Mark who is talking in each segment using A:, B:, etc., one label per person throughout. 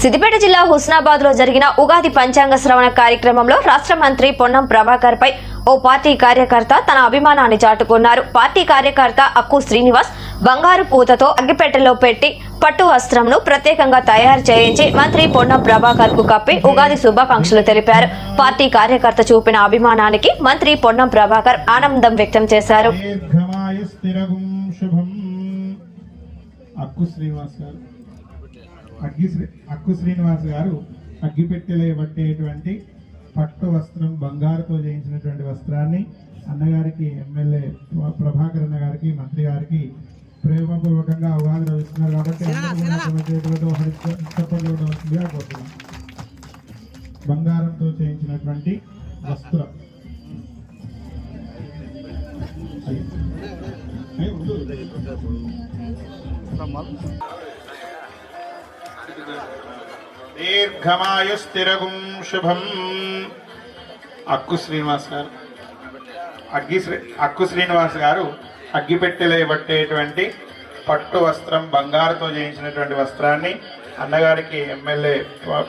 A: సిద్దిపేట జిల్లా హుస్నాబాద్లో జరిగిన ఉగాది పంచాంగ శ్రవణ కార్యక్రమంలో రాష్ట్ర మంత్రి పొన్నం ప్రభాకర్ పై ఓ పార్టీ కార్యకర్త తన అభిమానాన్ని చాటుకున్నారు. పార్టీ కార్యకర్త అక్కు శ్రీనివాస్ బంగారు పూతతో అగ్గిపెట్టెలో పెట్టి పట్టు వస్త్రంను ప్రత్యేకంగా తయారు చేయించి మంత్రి పొన్నం ప్రభాకర్కు కప్పి ఉగాది శుభాకాంక్షలు తెలిపారు. పార్టీ కార్యకర్త చూపిన అభిమానానికి మంత్రి పొన్నం ప్రభాకర్ ఆనందం వ్యక్తం చేశారు.
B: అక్కు శ్రీనివాస్ గారు. అగ్గి శ్రీ అక్కు శ్రీనివాస్ గారు అగ్గిపెట్టెలో పట్టేటువంటి పట్టు వస్త్రం బంగారుతో చేయించినటువంటి వస్త్రాన్ని అన్నగారికి ఎమ్మెల్యే ప్రభాకర్ అన్న గారికి మంత్రి గారికి ప్రేమపూర్వకంగా అవగాహన రోజు ఇస్తున్నారు కాబట్టి కోరుతున్నాం. బంగారంతో చేయించినటువంటి వస్త్రం. అయ్యి. అయ్యి, దీర్ఘమాయు స్థిరగుం శుభం. అక్కు శ్రీనివాస్ గారు. అగ్గి శ్రీ అక్కు శ్రీనివాస్ గారు అగ్గిపెట్టెలో పట్టేటువంటి పట్టు వస్త్రం బంగారుతో చేయించినటువంటి వస్త్రాన్ని అన్నగారికి ఎమ్మెల్యే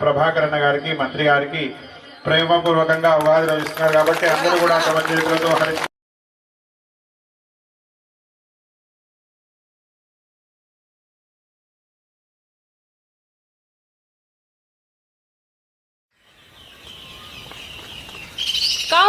B: ప్రభాకర్ అన్న గారికి మంత్రి గారికి ప్రేమపూర్వకంగా ఉగాది రోజు కాబట్టి అందరూ కూడా తమ చేతులతో హరి